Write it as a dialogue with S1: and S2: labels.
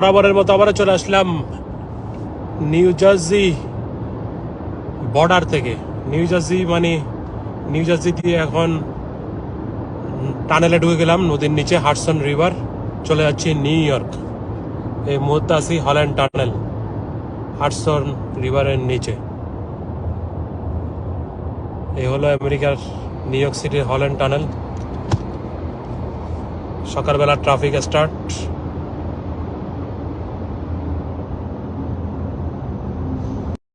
S1: বরাবরের মতো আবারও চলে আসলাম নিউ জার্সি বর্ডার থেকে। নিউ জার্সি মানে নিউ জার্সি দিয়ে এখন টানেলে ঢুকে গেলাম, নদীর নিচে হাটসন রিভার, চলে যাচ্ছি নিউ ইয়র্ক। এই মুহূর্তে আছি হল্যান্ড টানেল হাটসন রিভারের নিচে। এই হলো আমেরিকার নিউ ইয়র্ক সিটির হল্যান্ড টানেল। সকালবেলা ট্রাফিক স্টার্ট।